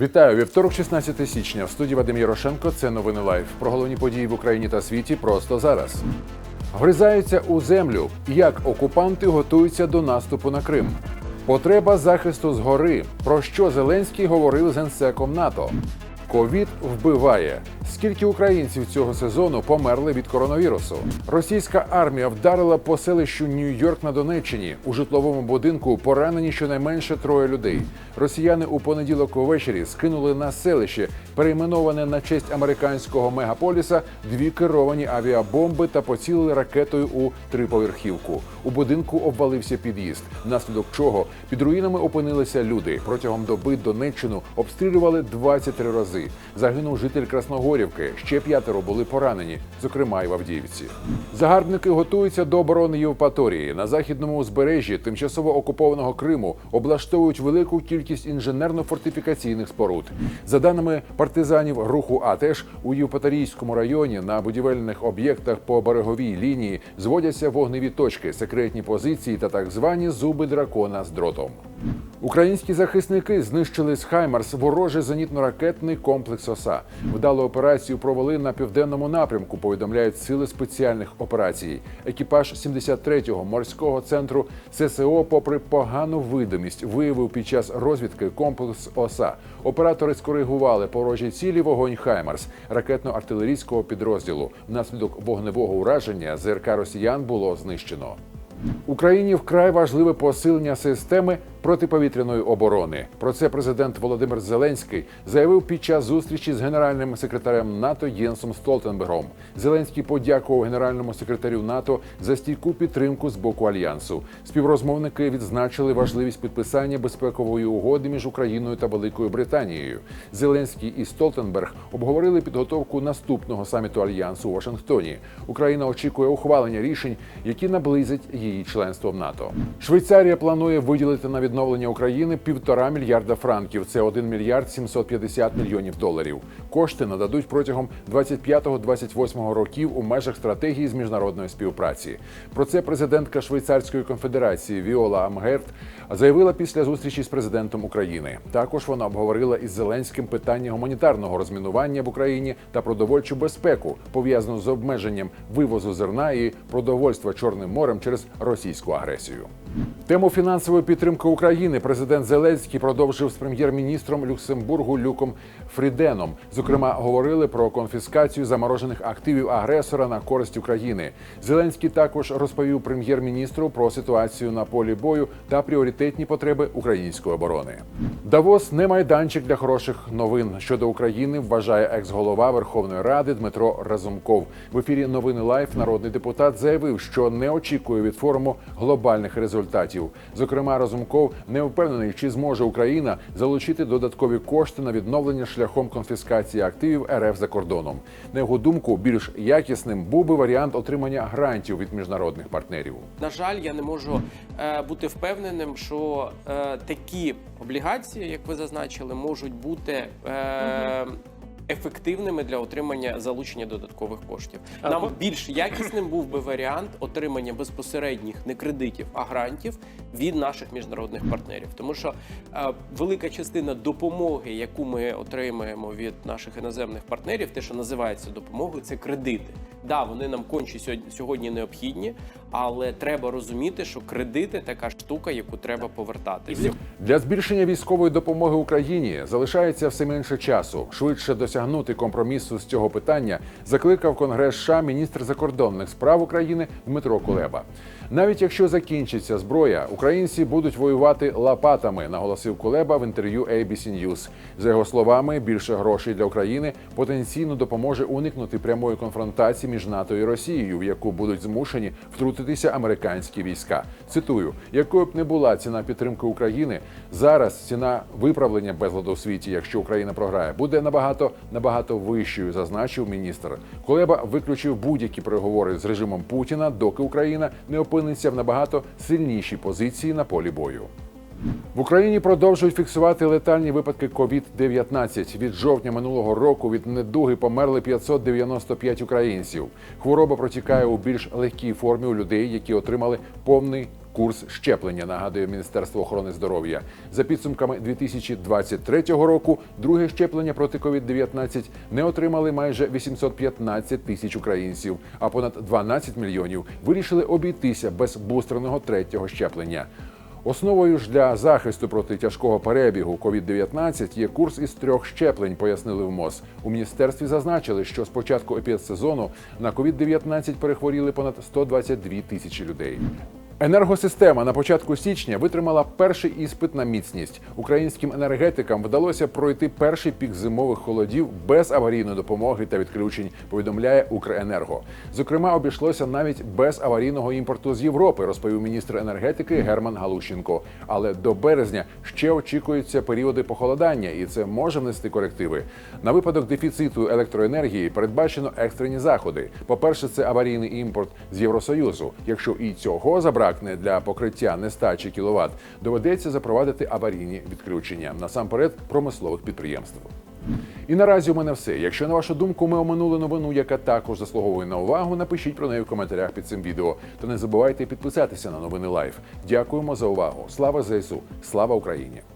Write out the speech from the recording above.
Вітаю вівторок, 16 січня. В студії Вадим Ярошенко. Це новини Лайф. Про головні події в Україні та світі просто зараз. Вгризаються у землю. Як окупанти готуються до наступу на Крим. Потреба захисту згори. Про що Зеленський говорив з генсеком НАТО. Ковід вбиває. Скільки українців цього сезону померли від коронавірусу? Російська армія вдарила по селищу Нью-Йорк на Донеччині. У житловому будинку поранені щонайменше троє людей. Росіяни у понеділок увечері скинули на селище, перейменоване на честь американського мегаполіса, дві керовані авіабомби та поцілили ракетою у триповерхівку. У будинку обвалився під'їзд, внаслідок чого під руїнами опинилися люди. Протягом доби Донеччину обстрілювали 23 рази. Загинув житель Красногорівки. Ще п'ятеро були поранені, зокрема й в Авдіївці. Загарбники готуються до оборони Євпаторії. На західному узбережжі тимчасово окупованого Криму облаштовують велику кількість інженерно-фортифікаційних споруд. За даними партизанів руху АТЕШ, у Євпаторійському районі на будівельних об'єктах по береговій лінії зводяться вогневі точки, секретні позиції та так звані зуби дракона з дротом. Українські захисники знищили з Хаймарс ворожий зенітно-ракетний комплекс ОСА. Вдалу операцію провели на південному напрямку. Повідомляють сили спеціальних операцій. Екіпаж 73-го морського центру ССО, попри погану видимість, виявив під час розвідки комплекс ОСА. Оператори скоригували порожі цілі вогонь Хаймарс ракетно-артилерійського підрозділу. Внаслідок вогневого ураження ЗРК Росіян було знищено. Україні вкрай важливе посилення системи протиповітряної оборони. Про це президент Володимир Зеленський заявив під час зустрічі з генеральним секретарем НАТО Єнсом Столтенбергом. Зеленський подякував генеральному секретарю НАТО за стійку підтримку з боку альянсу. Співрозмовники відзначили важливість підписання безпекової угоди між Україною та Великою Британією. Зеленський і Столтенберг обговорили підготовку наступного саміту альянсу у Вашингтоні. Україна очікує ухвалення рішень, які наблизять її членство в НАТО. Швейцарія планує виділити на відновлення України півтора мільярда франків. Це 1 мільярд 750 мільйонів доларів. Кошти нададуть протягом 25-28 років у межах стратегії з міжнародної співпраці. Про це президентка Швейцарської конфедерації Віола Амгерт заявила після зустрічі з президентом України. Також вона обговорила із Зеленським питання гуманітарного розмінування в Україні та продовольчу безпеку, пов'язану з обмеженням вивозу зерна і продовольства Чорним морем через російську агресію. Тему фінансової підтримки України президент Зеленський продовжив з прем'єр-міністром Люксембургу Люком Фріденом. Зокрема, говорили про конфіскацію заморожених активів агресора на користь України. Зеленський також розповів прем'єр-міністру про ситуацію на полі бою та пріоритетні потреби української оборони. Давос не майданчик для хороших новин щодо України. Вважає екс-голова Верховної Ради Дмитро Разумков. В ефірі новини Лайф народний депутат заявив, що не очікує від форуму глобальних результатів. Зокрема, Разумков не впевнений, чи зможе Україна залучити додаткові кошти на відновлення шляхом конфіскації активів РФ за кордоном. На його думку, більш якісним був би варіант отримання грантів від міжнародних партнерів. На жаль, я не можу е, бути впевненим, що е, такі облігації, як ви зазначили, можуть бути. Е, Ефективними для отримання залучення додаткових коштів нам більш якісним був би варіант отримання безпосередніх не кредитів, а грантів від наших міжнародних партнерів. Тому що е, велика частина допомоги, яку ми отримаємо від наших іноземних партнерів, те, що називається допомогою, це кредити. Да, вони нам конче сьогодні необхідні, але треба розуміти, що кредити така штука, яку треба повертати. Для збільшення військової допомоги Україні залишається все менше часу. Швидше досягнути компромісу з цього питання закликав Конгрес США міністр закордонних справ України Дмитро Кулеба. Навіть якщо закінчиться зброя, українці будуть воювати лопатами, наголосив Кулеба в інтерв'ю ABC News. За його словами, більше грошей для України потенційно допоможе уникнути прямої конфронтації між НАТО і Росією, в яку будуть змушені втрутитися американські війська. Цитую: якою б не була ціна підтримки України, зараз ціна виправлення безладу у світі, якщо Україна програє, буде набагато набагато вищою, зазначив міністр. Кулеба виключив будь-які переговори з режимом Путіна, доки Україна не опиниться в набагато сильнішій позиції на полі бою. В Україні продовжують фіксувати летальні випадки COVID-19. Від жовтня минулого року від недуги померли 595 українців. Хвороба протікає у більш легкій формі у людей, які отримали повний курс щеплення. Нагадує Міністерство охорони здоров'я. За підсумками 2023 року, друге щеплення проти COVID-19 не отримали майже 815 тисяч українців, а понад 12 мільйонів вирішили обійтися без бустерного третього щеплення. Основою ж для захисту проти тяжкого перебігу COVID-19 є курс із трьох щеплень, пояснили в МОЗ. У міністерстві зазначили, що з початку епідсезону на COVID-19 перехворіли понад 122 тисячі людей. Енергосистема на початку січня витримала перший іспит на міцність. Українським енергетикам вдалося пройти перший пік зимових холодів без аварійної допомоги та відключень. Повідомляє Укренерго. Зокрема, обійшлося навіть без аварійного імпорту з Європи, розповів міністр енергетики Герман Галущенко. Але до березня ще очікуються періоди похолодання, і це може внести корективи. На випадок дефіциту електроенергії передбачено екстрені заходи. По-перше, це аварійний імпорт з Євросоюзу. Якщо і цього забракне для покриття нестачі кіловат, доведеться запровадити аварійні відключення насамперед промислових підприємств. І наразі у мене все. Якщо на вашу думку ми оминули новину, яка також заслуговує на увагу, напишіть про неї в коментарях під цим відео. Та не забувайте підписатися на новини Лайф. Дякуємо за увагу. Слава ЗСУ! Слава Україні!